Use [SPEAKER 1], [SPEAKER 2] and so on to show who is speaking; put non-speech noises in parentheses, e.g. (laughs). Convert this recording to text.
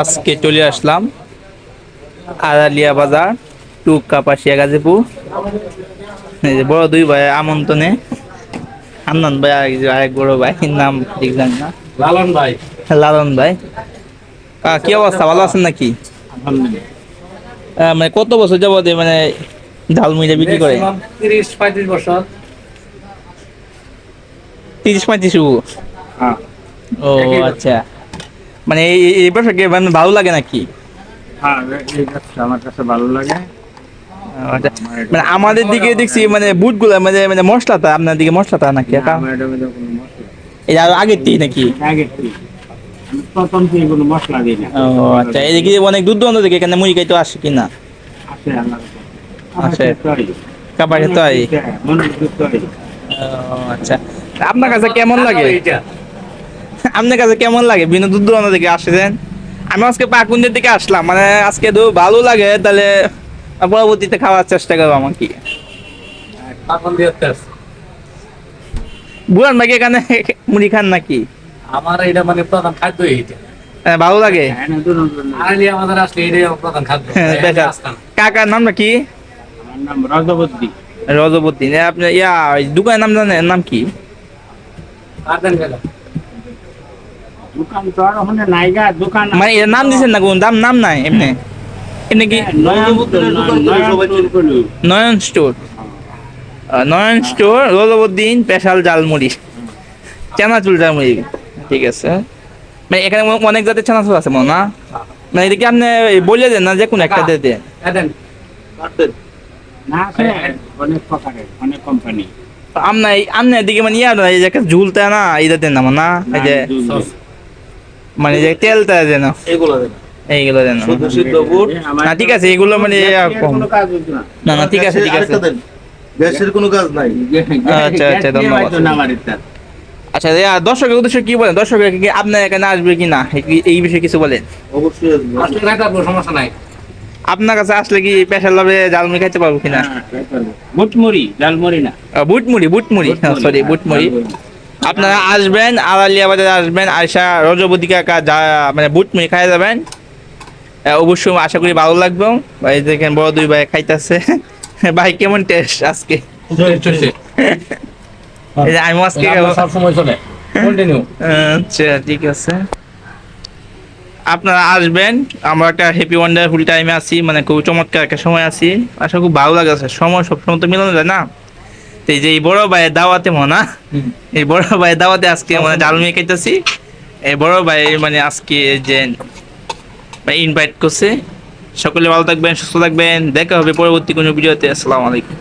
[SPEAKER 1] আজকে চলে আসলাম আড়ালিয়া বাজার টু কাপাসিয়া গাজীপুর। বড় দুই ভাই আমন্ত্রণে। হান্নান ভাই আরেক আরেক বড় ভাই নাম ঠিক জানি না।
[SPEAKER 2] লালন ভাই।
[SPEAKER 1] লালন ভাই। কি অবস্থা? ভালো আছেন নাকি? মানে কত বছর যাবত মানে ঝালমুড়িটা বিক্রি করে?
[SPEAKER 2] তিরিশ পঁয়ত্রিশ বছর।
[SPEAKER 1] তিরিশ পঁয়ত্রিশ
[SPEAKER 2] হ্যাঁ।
[SPEAKER 1] ও আচ্ছা। মানে এই এই- এই কি মানে ভালো লাগে নাকি?
[SPEAKER 2] হ্যাঁ এই ব্যবসা আমার কাছে ভালো লাগে।
[SPEAKER 1] আচ্ছা, মানে আমাদের দিকে দেখছি মানে বুটগুলা মানে মানে মশলাটা আপনার দিকে মশলাটা নাকি এটা আগের থেকে নাকি?
[SPEAKER 2] আগে থেকে। প্রথম থেকে কোনো মশলা দিই না।
[SPEAKER 1] ও আচ্ছা। এদিকে অনেক দূর দূরান্ত থেকে এখানে মুড়ি খাইতে আসে কিনা?
[SPEAKER 2] আছে আল্লাহর উপর।
[SPEAKER 1] আছে।
[SPEAKER 2] আমার তৈরি।
[SPEAKER 1] কাবার তো আই
[SPEAKER 2] হ্যাঁ,
[SPEAKER 1] আচ্ছা। আপনার কাছে কেমন লাগে? (laughs) আপনার কাছে কেমন লাগে? বিভিন্ন দূর দূরান্ত থেকে আসছেন? আমি আজকে পাকুন্দের দিকে আসলাম মানে আজকে তো ভালো লাগে তাহলে পরবর্তীতে খাওয়ার চেষ্টা করব আমাকে।
[SPEAKER 2] তখন
[SPEAKER 1] বুড়ান ভাই কি এখানে (laughs) মুড়ি খান নাকি?
[SPEAKER 2] আমার এটা মানে প্রধান খাদ্য এইটা।
[SPEAKER 1] হ্যাঁ, ভালো লাগে?
[SPEAKER 2] আমাদের আসলে এটাই প্রধান খাদ্য।
[SPEAKER 1] হ্যাঁ।
[SPEAKER 2] আসতাম।
[SPEAKER 1] কাকার নাম নাকি
[SPEAKER 2] আমার নাম রজবদ্দি
[SPEAKER 1] রজবদ্দিন এ আপনার ইয়া দোকানের নাম জানেন নাম কি।
[SPEAKER 2] দোকান তো আর ওখানে নাইগা দোকান
[SPEAKER 1] মানে এর নাম দিছেন না কোন? দাম নাম নাই এমনি? এমনি কি? Nayan store Nayan store special jhalmuri chanachur jhalmuri ঠিক আছে। মানে এখানে অনেক জাতের চানাচুর আছে মনে না? মানে এদিকে আপনি বলে দেন না যে কোন একটা দিয়ে দেন।
[SPEAKER 2] না আছে। অনেক প্রকারের অনেক কোম্পানি
[SPEAKER 1] আমনা আমনা এদিকে মানে ইয়া এই যে ঝুলতে না এটা দেন না মানে না এই যে মানে যে তেলটা দেন
[SPEAKER 3] এগুলো দেন।
[SPEAKER 1] এইগুলো দেন না।
[SPEAKER 3] শুধু সিদ্ধ বুট
[SPEAKER 1] না ঠিক আছে এগুলো মানে না। না ঠিক আছে ঠিক আছে।
[SPEAKER 3] গ্যাসের কোনো কাজ নাই।
[SPEAKER 1] আচ্ছা, আচ্ছা, ধন্যবাদ। আচ্ছা দর্শকের উদ্দেশ্যে কি বলেন? দর্শকের কি আপনার এখানে আসবে কি না? এই- বিষয়ে কিছু বলেন।
[SPEAKER 3] অবশ্যই আসবে।
[SPEAKER 2] আসলে খাইতে পারব, সমস্যা নাই।
[SPEAKER 1] আপনার কাছে আসলে কি স্পেশাল ভাবে জালমুড়ি খাইতে পারব কিনা?
[SPEAKER 2] বুটমুড়ি জালমুড়ি না।
[SPEAKER 1] বুটমুড়ি বুটমুড়ি। সরি বুটমুড়ি। আপনারা আসবেন আড়ালিয়া বাজারে আসবেন আয়সা রজবতী কাকা যা মানে বুটমুড়ি খাই যাবেন। অবশ্যই আশা করি ভালো লাগবে। ভাই দেখেন বড় দুই ভাই খাইতেছে। ভাই কেমন টেস্ট আজকে? আমি আজকে আচ্ছা ঠিক আছে। আপনারা আসবেন আমরা একটা হ্যাপি ওয়ান্ডারফুল টাইমে আছি মানে খুব চমৎকার একটা সময় আছি। আশা খুব ভালো লাগছে সময় সবসময় তো মিলানো যায় না। তো এই যে এই বড় ভাইয়ের দাওয়াতে মনা এই বড় ভাইয়ের দাওয়াতে আজকে মানে ডাল মেয়ে খাইতেছি। এই বড় ভাই মানে আজকে যে ইনভাইট করছে। সকলে ভালো থাকবেন সুস্থ থাকবেন। দেখা হবে পরবর্তী কোনো ভিডিওতে। আসসালামু আলাইকুম।